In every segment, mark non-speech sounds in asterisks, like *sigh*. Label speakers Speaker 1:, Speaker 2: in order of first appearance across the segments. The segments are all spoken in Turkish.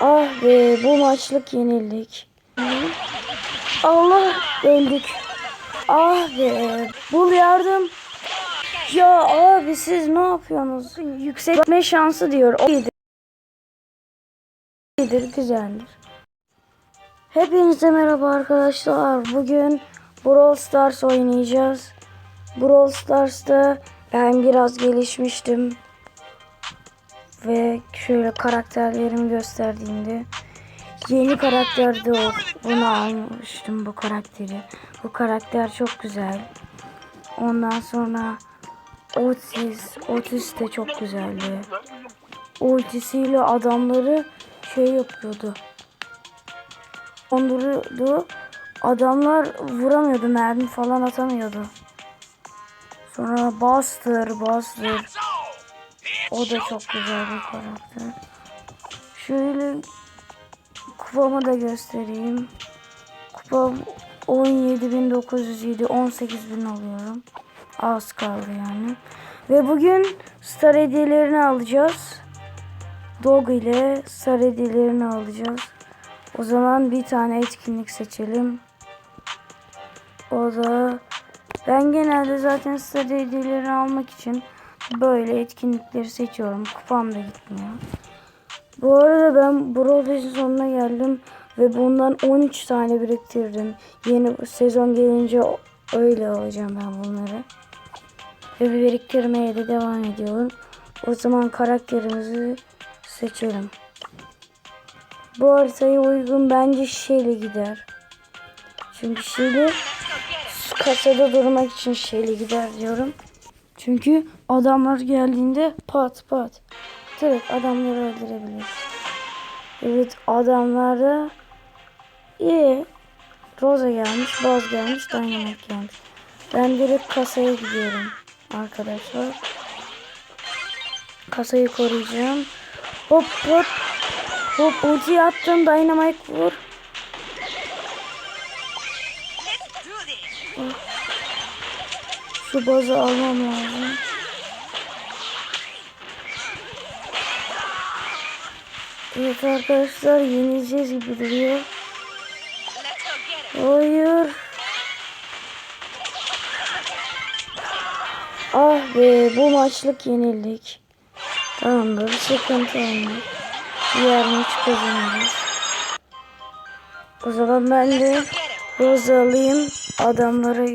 Speaker 1: Ah be bu maçlık yenildik. Allah öldük. Ah be bul yardım. Ya abi siz ne yapıyorsunuz? Yükseltme şansı diyor. O iyidir. İyidir, güzeldir. Hepinize merhaba arkadaşlar. Bugün Brawl Stars oynayacağız. Brawl Stars'ta ben biraz gelişmiştim. Ve şöyle karakterlerimi gösterdiğimde yeni karakterde o. Bunu almıştım bu karakteri. Bu karakter çok güzel. Ondan sonra Otis. Otis de çok güzeldi. Ultisiyle adamları şey yapıyordu. Donduruyordu. Adamlar vuramıyordu. Mermi falan atamıyordu. Sonra Buster, Buster. O da çok güzel bir karakter. Şöyle kupamı da göstereyim. Kupam 17.907, 18.000 alıyorum. Az kaldı yani. Ve bugün star hediyelerini alacağız. Dog ile star hediyelerini alacağız. O zaman bir tane etkinlik seçelim. O da ben genelde zaten star hediyelerini almak için böyle etkinlikleri seçiyorum. Kupam da gitmiyor. Bu arada ben Brawl sonuna geldim ve bundan 13 tane biriktirdim. Yeni sezon gelince öyle alacağım ben bunları. Ve biriktirmeye de devam ediyorum. O zaman karakterimizi seçelim. Bu haritaya uygun bence Shelly gider. Çünkü Shelly kasada durmak için Shelly gider diyorum. Çünkü adamlar geldiğinde pat pat direkt adamları öldürebilir. Evet adamlara iyi. Rosa gelmiş, Baz gelmiş, Dynamite gelmiş. Ben direkt kasaya gidiyorum arkadaşlar. Kasayı koruyacağım. Hop hop. Hop ulti attım. Dynamite vur. Şu bazı almam lazım. Evet arkadaşlar yenileceğiz gibi duruyor. Hayır. Ah be bu maçlık yenildik. Tamamdır sıkıntı olmaz. Diğer maç kazanırız. O zaman ben de Rose alayım. Adamlara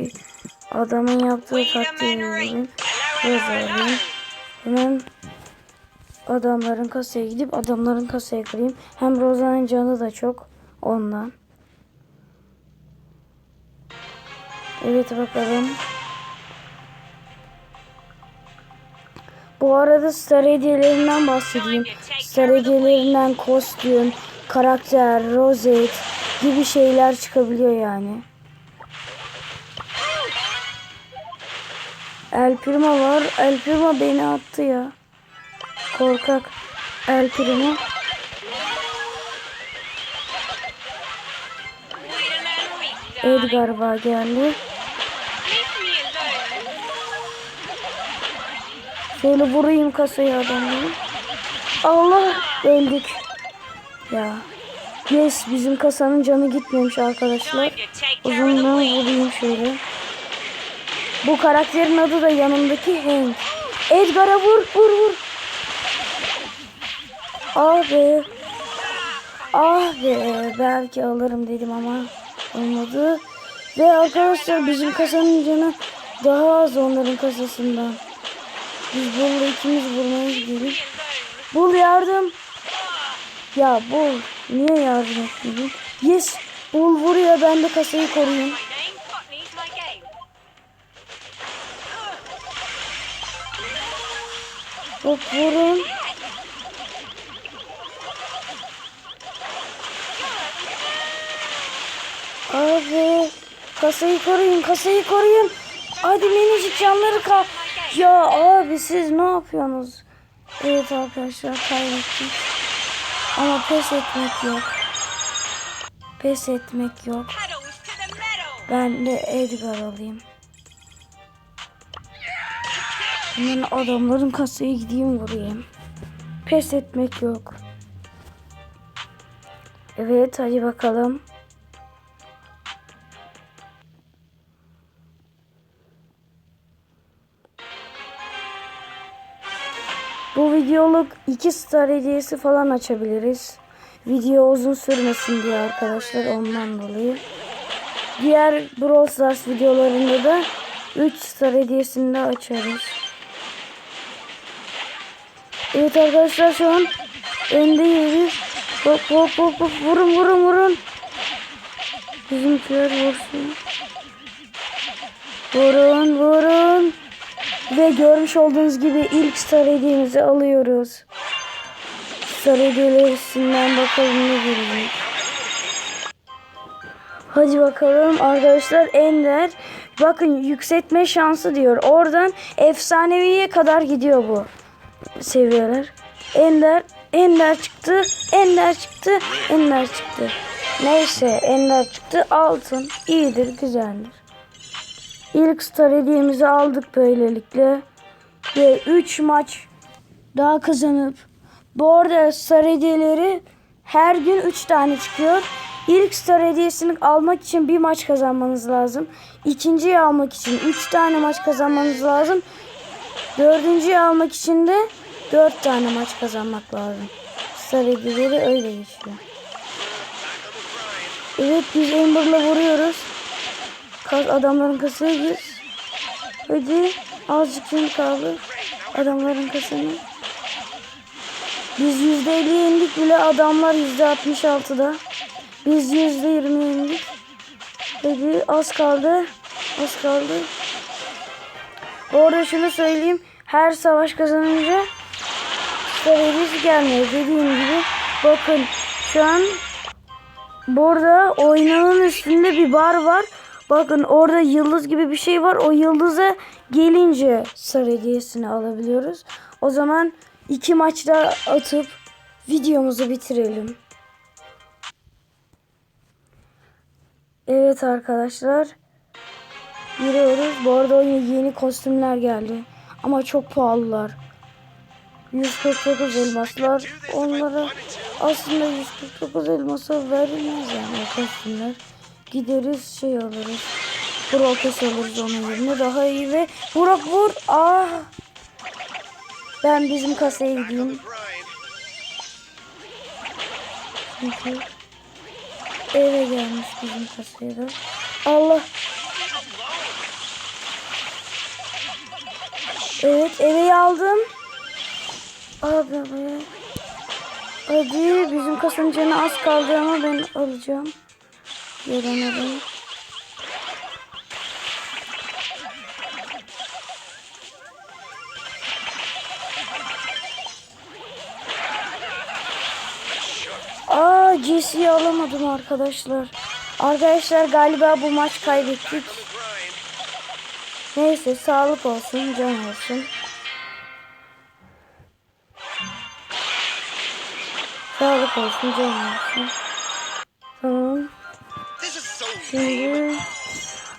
Speaker 1: adamın yaptığı taktiği yapayım. Rose alayım. Hemen adamların kasaya gidip adamların kasaya kırayım. Hem Rosa'nın canı da çok ondan. Evet bakalım. Bu arada star hediyelerinden bahsedeyim. Star hediyelerinden kostüm, karakter, rozet gibi şeyler çıkabiliyor yani. El Primo var. El Primo beni attı ya. Korkak El Primo. Edgar var geldi. Şöyle vurayım kasayı adamı. Allah öldük. Ya. Yes bizim kasanın canı gitmemiş arkadaşlar. Uzunluğu vurayım şöyle. Bu karakterin adı da yanımdaki Hank. Edgar'a vur vur vur. Be. Ah be. Belki alırım dedim ama olmadı. Ve arkadaşlar bizim kasanın canı daha az onların kasasından. Biz bununla ikimiz vurmaya gidelim. Bul yardım. Ya bul. Niye yardım etmedin? Yes. Bul vuruyor ben de kasayı koruyayım. Hop vurun. Abi kasayı koruyun kasayı koruyun. Hadi minicik canları kal. Ya abi siz ne yapıyorsunuz? Evet arkadaşlar kaybettik. Ama pes etmek yok. Pes etmek yok. Ben de Edgar alayım. Hemen adamların kasaya gideyim vurayım. Pes etmek yok. Evet hadi bakalım. Bu videoluk 2 star hediyesi falan açabiliriz. Video uzun sürmesin diye arkadaşlar ondan dolayı. Diğer Brawl Stars videolarında da 3 star hediyesini de açarız. Evet arkadaşlar şu an öndeyiz. Hop hop hop hop vurun vurun vurun. Bizimkiler vursun. Vurun vurun. Ve görmüş olduğunuz gibi ilk star hediyemizi alıyoruz. Star hediyelerinden bakalım ne gelecek. Hadi bakalım arkadaşlar Ender. Bakın yükseltme şansı diyor. Oradan efsaneviye kadar gidiyor bu seviyeler. Ender, Ender çıktı, Ender çıktı, Ender çıktı. Neyse Ender çıktı. Altın iyidir, güzeldir. İlk star hediyemizi aldık böylelikle. Ve 3 maç daha kazanıp bu arada star hediyeleri her gün 3 tane çıkıyor. İlk star hediyesini almak için bir maç kazanmanız lazım. İkinciyi almak için 3 tane maç kazanmanız lazım. Dördüncüyü almak için de 4 tane maç kazanmak lazım. Star hediyeleri öyle geçiyor. Evet biz Amber'la vuruyoruz. Kas adamların kasaya gir. Hadi azıcık kim kaldı. Adamların kasını. Biz yüzde elli yendik bile adamlar yüzde altmış altıda. Biz yüzde yirmi yendik. Hadi az kaldı. Az kaldı. Bu arada şunu söyleyeyim. Her savaş kazanınca Stareliz gelmiyor. Dediğim gibi bakın şu an burada oynanın üstünde bir bar var. Bakın orada yıldız gibi bir şey var. O yıldıza gelince sarı hediyesini alabiliyoruz. O zaman iki maçta atıp videomuzu bitirelim. Evet arkadaşlar. Giriyoruz. Bu arada oyuna yeni kostümler geldi. Ama çok pahalılar. 149 elmaslar. Onlara aslında 149 elmasa verilmez yani kostümler. Gideriz şey alırız. Brokes alırız onun yerine. Daha iyi ve Burak vur. Ah. Ben bizim kasaya gideyim. Çünkü eve gelmiş bizim kasaya da. Allah. Evet eve aldım. Abi abi. Hadi bizim kasanın canı az kaldı ama ben alacağım. Göremedim. Aa Jesse'yi alamadım arkadaşlar. Arkadaşlar galiba bu maç kaybettik. Neyse sağlık olsun, can olsun. Sağlık olsun, can olsun. Şimdi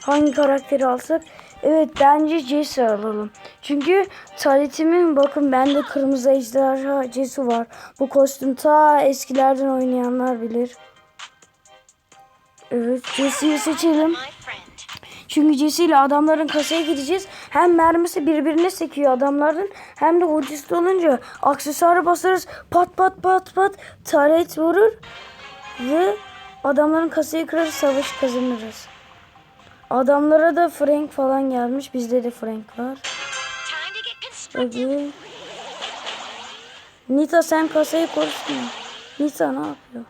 Speaker 1: hangi karakteri alsak? Evet bence Jesse alalım. Çünkü taletimin bakın bende kırmızı ejderha Jesse var. Bu kostüm ta eskilerden oynayanlar bilir. Evet Jesse'yi seçelim. Çünkü Jesse ile adamların kasaya gideceğiz. Hem mermisi birbirine sekiyor adamların hem de ucuz olunca aksesuarı basarız. Pat pat pat pat taret vurur ve adamların kasayı kırarız savaş kazanırız. Adamlara da Frank falan gelmiş. Bizde de Frank var. Hadi. Nita sen kasayı korusun. Nita ne yapıyor?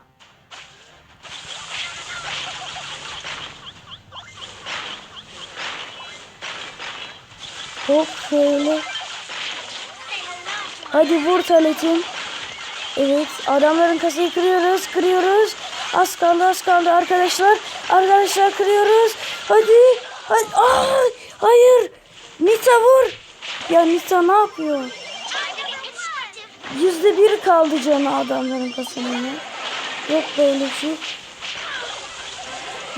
Speaker 1: Hop şöyle. Hadi vur taletin. Evet adamların kasayı kırıyoruz kırıyoruz. Az kaldı az kaldı arkadaşlar. Arkadaşlar kırıyoruz. Hadi. Hadi. Ay, hayır. Nita vur. Ya Nita ne yapıyor? Yüzde bir kaldı canı adamların kasanın. Yok böyle şey.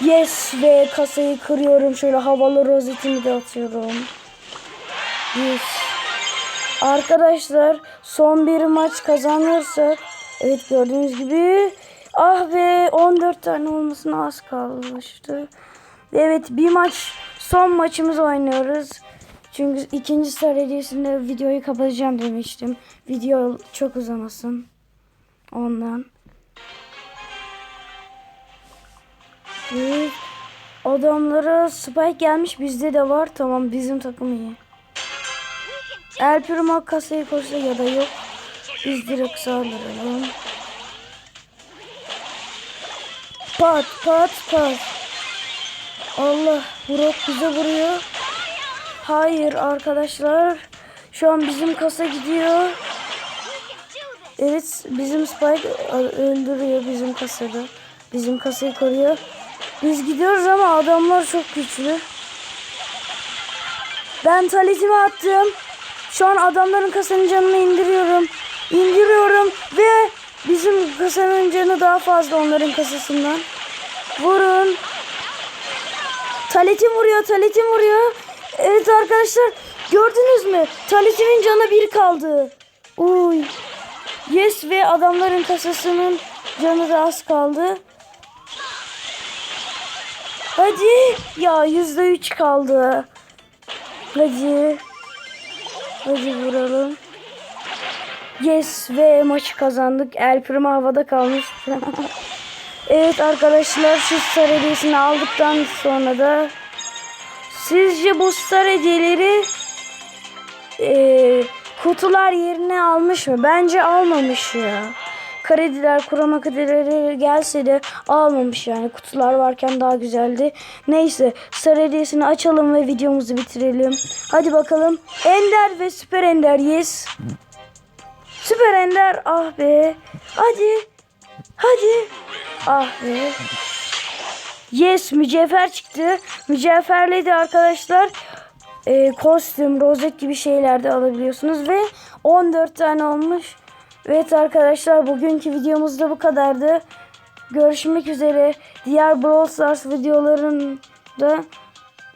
Speaker 1: Yes ve kasayı kırıyorum. Şöyle havalı rozetimi de atıyorum. Yes. Arkadaşlar son bir maç kazanırsak evet gördüğünüz gibi Ah be 14 tane olmasına az kalmıştı. Evet bir maç son maçımız oynuyoruz. Çünkü ikinci star hediyesinde videoyu kapatacağım demiştim. Video çok uzamasın. Ondan. Evet. Adamlara spike gelmiş bizde de var. Tamam bizim takım iyi. El Primo kasayı koysa ya da yok. Biz direkt saldıralım. Pat pat pat. Allah Burak bize vuruyor. Hayır arkadaşlar. Şu an bizim kasa gidiyor. Evet bizim Spike öldürüyor bizim kasada. Bizim kasayı koruyor. Biz gidiyoruz ama adamlar çok güçlü. Ben taletimi attım. Şu an adamların kasanın canını indiriyorum. İndiriyorum bizim kasanın canı daha fazla onların kasasından. Vurun. Taletim vuruyor, taletim vuruyor. Evet arkadaşlar gördünüz mü? Taletimin canı bir kaldı. Uy. Yes ve adamların kasasının canı da az kaldı. Hadi. Ya yüzde üç kaldı. Hadi. Hadi vuralım. Yes ve maçı kazandık. El Primo havada kalmış. *laughs* evet arkadaşlar şu star hediyesini aldıktan sonra da sizce bu star hediyeleri eee, kutular yerine almış mı? Bence almamış ya. Krediler, kurama kredileri gelse de almamış yani. Kutular varken daha güzeldi. Neyse star hediyesini açalım ve videomuzu bitirelim. Hadi bakalım. Ender ve Süper Ender yes. Süper Ender ah be. Hadi. Hadi. Ah be. Yes mücevher çıktı. Mücevherle de arkadaşlar e, kostüm, rozet gibi şeyler de alabiliyorsunuz ve 14 tane olmuş. Evet arkadaşlar bugünkü videomuz da bu kadardı. Görüşmek üzere. Diğer Brawl Stars videolarında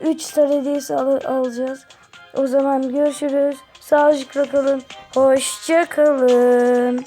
Speaker 1: 3 star hediyesi al- alacağız. O zaman görüşürüz. Sağlıcakla kalın. Hoşça kalın.